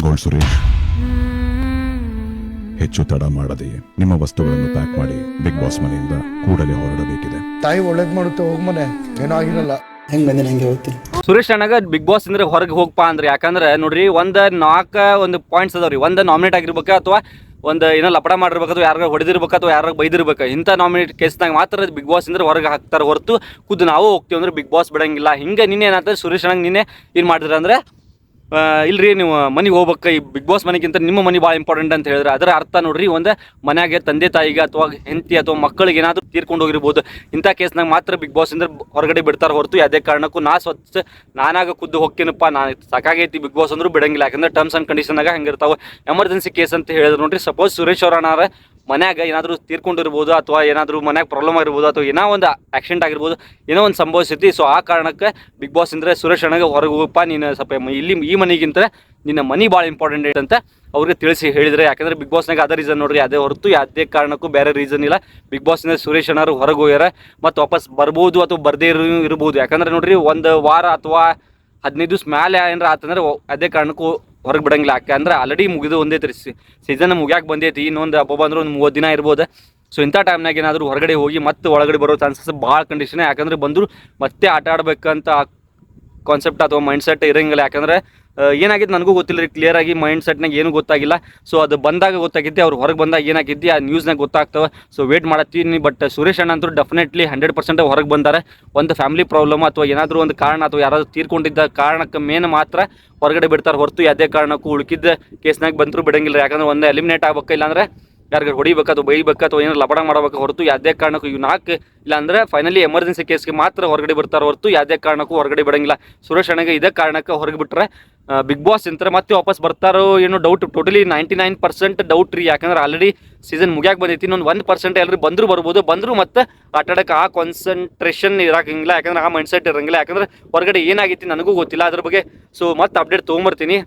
Gold Suresh. ಹೆಚ್ಚು ತಡ ಮಾಡದೆ ನಿಮ್ಮ ವಸ್ತುಗಳನ್ನು ಪ್ಯಾಕ್ ಮಾಡಿ ಬಿಗ್ ಬಾಸ್ ಮನೆಯಿಂದ ಕೂಡಲೇ ಹೊರಡಬೇಕಿದೆ. ತಾಯಿ ಒಳ್ಳೇದ್ ಮಾಡುತ್ತೆ ಹೋಗ್ ಮನೆ. ಏನೋ ಆಗಿರಲ್ಲ. ಹೆಂಗ್ ಬಂದಿನ ಹೆಂಗೆ ಹೋಗ್ತೀನಿ ಸುರೇಶ್ ಅಣ್ಣಗ ಬಿಗ್ ಬಾಸ್ ಅಂದ್ರೆ ಹೊರಗೆ ಹೋಗಪ್ಪ ಅಂದ್ರೆ. ಯಾಕಂದ್ರೆ ನೋಡ್ರಿ ಒಂದ್ ನಾಲ್ಕ ಒಂದು ಪಾಯಿಂಟ್ಸ್ ಅದಾವ್ರಿ. ಒಂದ್ ನಾಮಿನೇಟ್ ಆಗಿರ್ಬೇಕ ಅಥವಾ ಒಂದು ಏನೋ ಲಪಡ ಮಾಡಿರ್ಬೇಕು ಅಥವಾ ಯಾರು ಹೊಡೆದಿರ್ಬೇಕು ಅಥವಾ ಯಾರಾಗ ಬೈದಿರ್ಬೇಕು? ಇಂಥ ನಾಮಿನೇಟ್ ಕೇಸ್ನಾಗ ಮಾತ್ರ ಬಿಗ್ ಬಾಸ್ ಅಂದ್ರೆ ಹೊರಗೆ ಹಾಕ್ತಾರೆ ಹೊರತು ಖುದ್ದು ನಾವು ಹೋಗ್ತೀವಿ ಅಂದ್ರೆ ಬಿಗ್ ಬಾಸ್ ಬಿಡಂಗಿಲ್ಲ. ಹಿಂಗೆ ನಿನ್ನೆ ಏನಾಗ್ತದೆ ಸುರೇಶ್ ಅಣ್ಣಗೆ ನಿನ್ನೆ ಏನು ಮಾಡಿದ್ರೆ ಅಂದ್ರೆ ಇಲ್ರಿ, ನೀವು ಮನೆಗೆ ಹೋಗ್ಬೇಕು, ಈ ಬಿಗ್ ಬಾಸ್ ಮನೆಗಿಂತ ನಿಮ್ಮ ಮನೆ ಭಾಳ ಇಂಪಾರ್ಟೆಂಟ್ ಅಂತ ಹೇಳಿದ್ರೆ ಅದರ ಅರ್ಥ ನೋಡ್ರಿ, ಒಂದು ಮನ್ಯಾಗೆ ತಂದೆ ತಾಯಿಗೆ ಅಥವಾ ಹೆಂಡತಿ ಅಥವಾ ಮಕ್ಕಳಿಗೆ ಏನಾದರೂ ತೀರ್ಕೊಂಡು ಹೋಗಿರ್ಬೋದು. ಇಂಥ ಕೇಸ್ನಾಗ ಮಾತ್ರ ಬಿಗ್ ಬಾಸ್ ಅಂದ್ರೆ ಹೊರಗಡೆ ಬಿಡ್ತಾರೆ ಹೊರತು ಯಾವುದೇ ಕಾರಣಕ್ಕೂ ನಾ ಸ್ವಚ್ಛ, ನಾನಾಗ ಖುದ್ದು ಹೋಗ್ತೀನಪ್ಪ, ನಾ ಸಾಕಾಗೈತಿ ಬಿಗ್ ಬಾಸ್ ಅಂದ್ರೂ ಬಿಡಂಗಿಲ್ಲ. ಯಾಕಂದ್ರೆ ಟರ್ಮ್ಸ್ ಆ್ಯಂಡ್ ಕಂಡೀಷನ್ನಾಗ ಹಂಗಿರ್ತಾವೆ. ಎಮರ್ಜೆನ್ಸಿ ಕೇಸ್ ಅಂತ ಹೇಳಿದ್ರು ನೋಡ್ರಿ ಸಪೋಸ್ ಸುರೇಶ್ ಅವ್ರನಾರ ಮನ್ಯಾಗ ಏನಾದರೂ ತೀರ್ಕೊಂಡಿರ್ಬೋದು ಅಥವಾ ಏನಾದರೂ ಮನ್ಯಾಗ ಪ್ರಾಬ್ಲಮ್ ಆಗಿರ್ಬೋದು ಅಥವಾ ಏನೋ ಒಂದು ಆಕ್ಸಿಡೆಂಟ್ ಆಗಿರ್ಬೋದು, ಏನೋ ಒಂದು ಸಂಭವಿಸೈತಿ ಸೊ ಆ ಕಾರಣಕ್ಕೆ ಬಿಗ್ ಬಾಸ್ ಅಂದರೆ ಸುರೇಶ್ ಅಣ್ಣಗೆ ಹೊರಗೆ ಹೋಗಪ್ಪ, ನೀನು ಸ್ವಲ್ಪ ಇಲ್ಲಿ ಈ ಮನೆಗಿಂತ ನಿನ್ನ ಮನಿ ಭಾಳ ಇಂಪಾರ್ಟೆಂಟ್ ಅಂತ ಅವ್ರಿಗೆ ತಿಳಿಸಿ ಹೇಳಿದ್ರೆ. ಯಾಕಂದ್ರೆ ಬಿಗ್ ಬಾಸ್ನಾಗ ಅದೇ ರೀಸನ್ ನೋಡ್ರಿ, ಅದೇ ಹೊರತು ಯಾವುದೇ ಕಾರಣಕ್ಕೂ ಬೇರೆ ರೀಸನ್ ಇಲ್ಲ. ಬಿಗ್ ಬಾಸ್ನಿಂದ ಸುರೇಶ್ ಅಣ್ಣರು ಹೊರಗೆ ಹೋಗ್ಯಾರ, ಮತ್ತು ವಾಪಸ್ ಬರ್ಬೋದು ಅಥವಾ ಬರ್ದೇ ಇರಬಹುದು ಇರ್ಬೋದು. ಯಾಕಂದ್ರೆ ನೋಡ್ರಿ, ಒಂದು ವಾರ ಅಥವಾ ಹದಿನೈದು ದಿವ್ಸ ಮ್ಯಾಲೆ ಏನಾರ ಆತಂದ್ರೆ ಅದೇ ಕಾರಣಕ್ಕೂ ಹೊರಗೆ ಬಿಡಂಗಿಲ್ಲ. ಯಾಕಂದ್ರೆ ಆಲ್ರೆಡಿ ಮುಗಿದು ಒಂದೈತೆ ರೀ ಸೀಸನ್ ಮುಗ್ಯಾಕೆ ಬಂದೈತಿ ಇನ್ನೊಂದು ಹಬ್ಬ ಬಂದ್ರೆ ಒಂದು ಮೂವತ್ತು ದಿನ ಇರ್ಬೋದು. ಸೊ ಇಂಥ ಟೈಮ್ನಾಗ ಏನಾದರೂ ಹೊರಗಡೆ ಹೋಗಿ ಮತ್ತೆ ಒಳಗಡೆ ಬರೋ ಚಾನ್ಸಸ್ ಭಾಳ ಕಂಡೀಷನ್ ಯಾಕಂದ್ರೆ ಬಂದರು ಮತ್ತೆ ಆಟ ಆಡಬೇಕಂತ ಕಾನ್ಸೆಪ್ಟ್ ಅಥವಾ ಮೈಂಡ್ಸೆಟ್ ಇರಂಗಿಲ್ಲ. ಯಾಕಂದ್ರೆ ಆ, ಏನಾಗಿತ್ತು ನನಗೂ ಗೊತ್ತಿಲ್ಲ ರೀ. ಕ್ಲಿಯರ್ ಆಗಿ ಮೈಂಡ್ ಸೆಟ್ನಾಗ ಏನೂ ಗೊತ್ತಾಗಿಲ್ಲ. ಸೊ ಅದು ಬಂದಾಗ ಗೊತ್ತಾಗಿದ್ದೆ ಅವ್ರು ಹೊರಗೆ ಬಂದಾಗ ಏನಾಗಿದ್ದೆ ಆ ನ್ಯೂಸ್ನಾಗ ಗೊತ್ತಾಗ್ತವೆ. ಸೊ ವೇಟ್ ಮಾಡತ್ತೀನಿ ಬಟ್ ಸುರೇಶ್ ಅಣ್ಣ ಅಂತೂ ಡೆಫಿನೆಟ್ಲಿ ಹಂಡ್ರೆಡ್ ಪರ್ಸೆಂಟ್ ಹೊರಗೆ ಬಂದಾರೆ. ಒಂದು ಫ್ಯಾಮಿಲಿ ಪ್ರಾಬ್ಲಮ್ ಅಥವಾ ಏನಾದರೂ ಒಂದು ಕಾರಣ ಅಥವಾ ಯಾರಾದರೂ ತೀರ್ಕೊಂಡಿದ್ದ ಕಾರಣಕ್ಕೆ ಮೇನ್ ಮಾತ್ರ ಹೊರಗಡೆ ಬಿಡ್ತಾರೆ ಹೊರತು ಯಾವುದೇ ಕಾರಣಕ್ಕೂ ಉಳ್ಕಿದ್ದ ಕೇಸ್ನಾಗ ಬಂದರೂ ಬಿಡಂಗಿಲ್ಲ ಯಾಕಂದ್ರೆ ಒಂದು ಎಲಿಮಿನೇಟ್ ಆಗಬೇಕು ಇಲ್ಲಾಂದ್ರೆ ಯಾರಿಗಾರು ಹೊಡಿಬೇಕು ಅಥವಾ ಬೈಬೇಕು ಅಥವಾ ಏನಾರು ಲಬಡ ಮಾಡಬೇಕು ಹೊರತು ಯಾವುದೇ ಕಾರಣಕ್ಕೂ ಇವು ನಾಲ್ಕು ಇಲ್ಲಾಂದ್ರೆ ಫೈನಲಿ ಎಮರ್ಜೆನ್ಸಿ ಕೇಸ್ಗೆ ಮಾತ್ರ ಹೊರಗಡೆ ಬಿಡ್ತಾರೆ ಹೊರತು ಯಾವುದೇ ಕಾರಣಕ್ಕೂ ಹೊರಗಡೆ ಬಿಡಂಗಿಲ್ಲ. ಸುರೇಶ್ ಅಣ್ಣಗೆ ಇದೇ ಕಾರಣಕ್ಕೆ ಹೊರಗೆ ಬಿಟ್ರೆ ಬಿಗ್ ಬಾಸ್ ಅಂತಾರೆ ಮತ್ತೆ ವಾಪಸ್ ಬರ್ತಾರೋ ಏನೋ doubt totally ninety nine percent doubt ರೀ. ಯಾಕಂದ್ರೆ ಆಲ್ರೆಡಿ ಸೀಸನ್ ಮುಗ್ಯಾಕೆ ಬಂದೈತಿ, ಇನ್ನೊಂದು ಒಂದು ಪರ್ಸೆಂಟ್ ಎಲ್ಲರೂ ಬಂದರೂ ಬರ್ಬೋದು, ಬಂದರೂ ಮತ್ತೆ ಆಟ ಆಡಕ್ಕೆ ಆ ಕಾನ್ಸಂಟ್ರೇಷನ್ ಇರಾಕಂಗಿಲ್ಲ. ಯಾಕಂದ್ರೆ ಆ ಮೈಂಡ್ ಸೆಟ್ ಇರಂಗಿಲ್ಲ. ಯಾಕಂದ್ರೆ ಹೊರಗಡೆ ಏನಾಗೈತಿ ನನಗೂ ಗೊತ್ತಿಲ್ಲ. ಅದ್ರ ಬಗ್ಗೆ ಸೊ ಮತ್ತೆ ಅಪ್ಡೇಟ್ ತೊಗೊಂಬರ್ತೀನಿ.